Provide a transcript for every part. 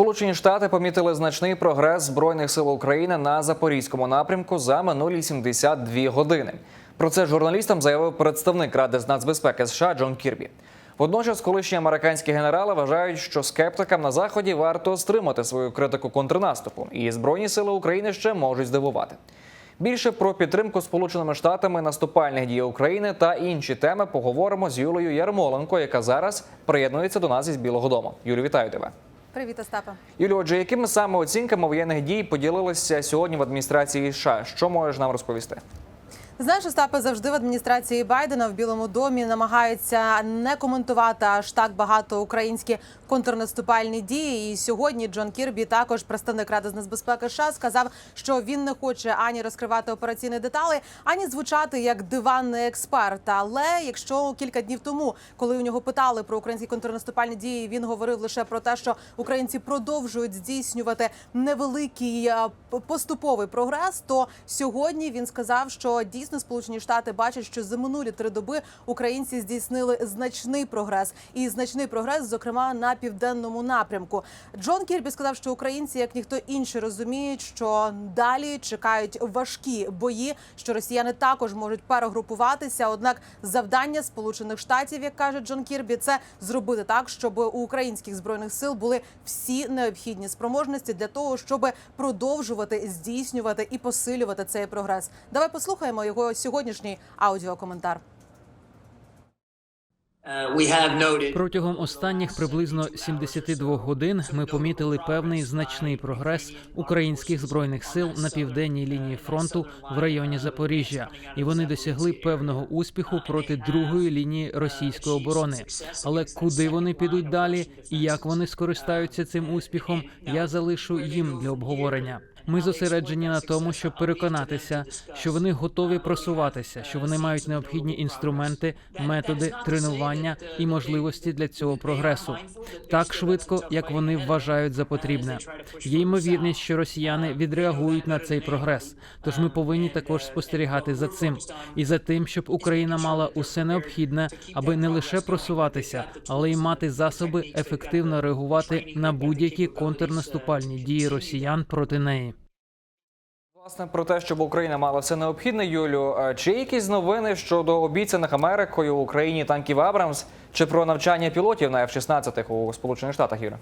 Сполучені Штати помітили значний прогрес збройних сил України на запорізькому напрямку за минулі 72 години. Про це журналістам заявив представник Ради з нацбезпеки США Джон Кірбі. Водночас, колишні американські генерали вважають, що скептикам на заході варто стримати свою критику контрнаступу, і збройні сили України ще можуть здивувати. Більше про підтримку Сполученими Штатами наступальних дій України та інші теми поговоримо з Юлею Ярмоленко, яка зараз приєднується до нас із Білого Дому. Юлю, вітаю тебе. Привіт, Остапе. Юлю, отже, якими саме оцінками воєнних дій поділилися сьогодні в адміністрації США? Що можеш нам розповісти? Знаєш, Остапе, завжди в адміністрації Байдена в Білому домі намагаються не коментувати аж так багато українські контрнаступальні дії. І сьогодні Джон Кірбі, також представник Ради з нацбезпеки США, сказав, що він не хоче ані розкривати операційні деталі, ані звучати як диванний експерт. Але якщо кілька днів тому, коли у нього питали про українські контрнаступальні дії, він говорив лише про те, що українці продовжують здійснювати невеликий е, поступовий прогрес, то сьогодні він сказав, що дійсно Сполучені Штати бачать, що за минулі три доби українці здійснили значний прогрес, і значний прогрес, зокрема на південному напрямку. Джон Кірбі сказав, що українці, як ніхто інший, розуміють, що далі чекають важкі бої, що росіяни також можуть перегрупуватися. Однак завдання Сполучених Штатів, як каже Джон Кірбі, це зробити так, щоб у українських збройних сил були всі необхідні спроможності для того, щоб продовжувати здійснювати і посилювати цей прогрес. Давай послухаємо його сьогоднішній аудіокоментар. Noted Протягом останніх приблизно 72 годин ми помітили певний значний прогрес українських збройних сил на південній лінії фронту в районі Запоріжжя, і вони досягли певного успіху проти другої лінії російської оборони. Але куди вони підуть далі і як вони скористаються цим успіхом, я залишу їм для обговорення. Ми зосереджені на тому, щоб переконатися, що вони готові просуватися, що вони мають необхідні інструменти, методи, тренування і можливості для цього прогресу так швидко, як вони вважають за потрібне. Є ймовірність, що росіяни відреагують на цей прогрес. Тож ми повинні також спостерігати за цим і за тим, щоб Україна мала усе необхідне, аби не лише просуватися, але й мати засоби ефективно реагувати на будь-які контрнаступальні дії росіян проти неї. Власне, про те, щоб Україна мала все необхідне, Юлю. Чи якісь новини щодо обіцяних Америкою в Україні танків Абрамс чи про навчання пілотів на F-16 у Сполучених Штатах, Юля?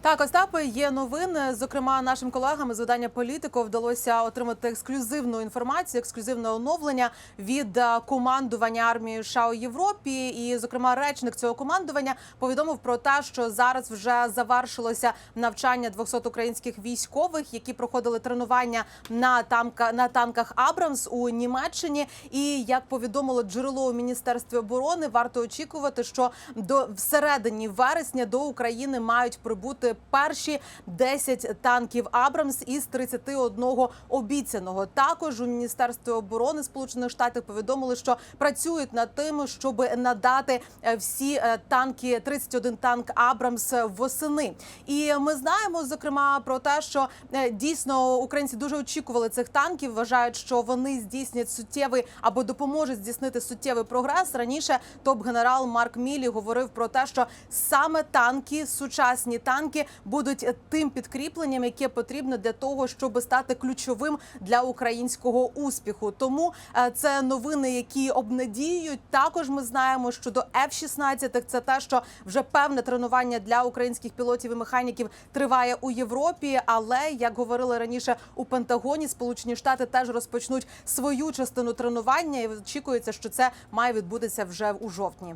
Так, Остапе, є новини. Зокрема, нашим колегам з видання політико вдалося отримати ексклюзивну інформацію, ексклюзивне оновлення від е, командування армії США у Європі. І, зокрема, речник цього командування повідомив про те, що зараз вже завершилося навчання 200 українських військових, які проходили тренування на танка на танках Абрамс у Німеччині. І як повідомило джерело у міністерстві оборони, варто очікувати, що до всередині вересня до України мають прибути перші 10 танків Абрамс із 31 обіцяного. Також у міністерстві оборони Сполучених Штатів повідомили, що працюють над тим, щоб надати е, всі е, танки 31 танк Абрамс восени. І ми знаємо зокрема про те, що е, дійсно українці дуже очікували цих танків. Вважають, що вони здійснять суттєвий або допоможуть здійснити суттєвий прогрес. Раніше топ-генерал Марк Мілі говорив про те, що саме танки, сучасні танки, будуть тим підкріпленням, яке потрібно для того, щоб стати ключовим для українського успіху. Тому е, це новини, які обнадіюють. Також ми знаємо, що до F-16 це те, що вже певне тренування для українських пілотів і механіків триває у Європі. Але як говорили раніше у Пентагоні, Сполучені Штати теж розпочнуть свою частину тренування, і очікується, що це має відбутися вже у жовтні.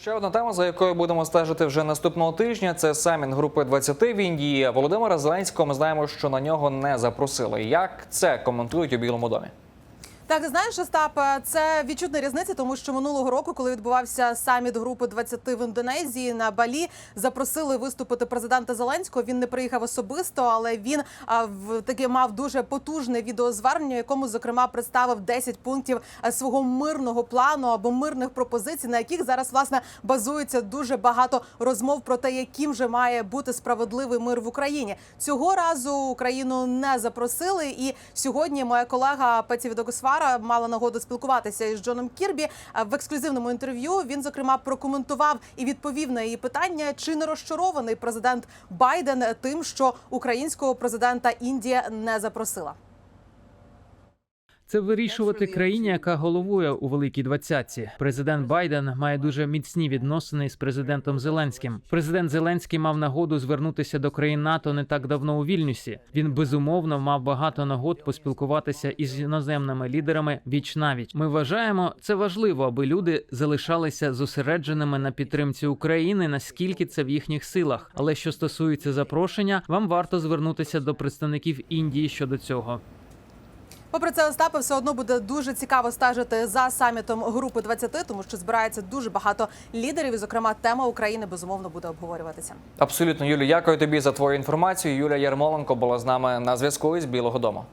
Ще одна тема, за якою будемо стежити вже наступного тижня, це саміт групи 20 в Індії. Володимира Зеленського ми знаємо, що на нього не запросили. Як це коментують у Білому домі? Так, знаєш, Остап, це відчутна різниця, тому що минулого року, коли відбувався саміт групи 20 в Індонезії на Балі, запросили виступити президента Зеленського. Він не приїхав особисто, але він а, в таки мав дуже потужне відеозвернення, якому зокрема представив 10 пунктів свого мирного плану або мирних пропозицій, на яких зараз власне базується дуже багато розмов про те, яким же має бути справедливий мир в Україні. Цього разу Україну не запросили, і сьогодні моя колега Петі Відогосвара мала нагоду спілкуватися із Джоном Кірбі Е, в ексклюзивному інтерв'ю. Він зокрема прокоментував і відповів на її питання, чи не розчарований президент Байден тим, що українського президента Індія не запросила. Це вирішувати країні, яка головує у великій двадцятці. Президент Байден має дуже міцні відносини з президентом Зеленським. Президент Зеленський мав нагоду звернутися до країн НАТО не так давно у Вільнюсі. Він безумовно мав багато нагод поспілкуватися із іноземними лідерами віч навіч. Ми вважаємо це важливо, аби люди залишалися зосередженими на підтримці України, наскільки це в їхніх силах. Але що стосується запрошення, вам варто звернутися до представників Індії щодо цього. Попри це, Остапа все одно буде дуже цікаво стежити за самітом групи 20, тому що збирається дуже багато лідерів, і зокрема тема України безумовно буде обговорюватися. Абсолютно, Юлі, дякую тобі за твою інформацію. Юлія Ярмоленко була з нами на зв'язку із Білого Дому.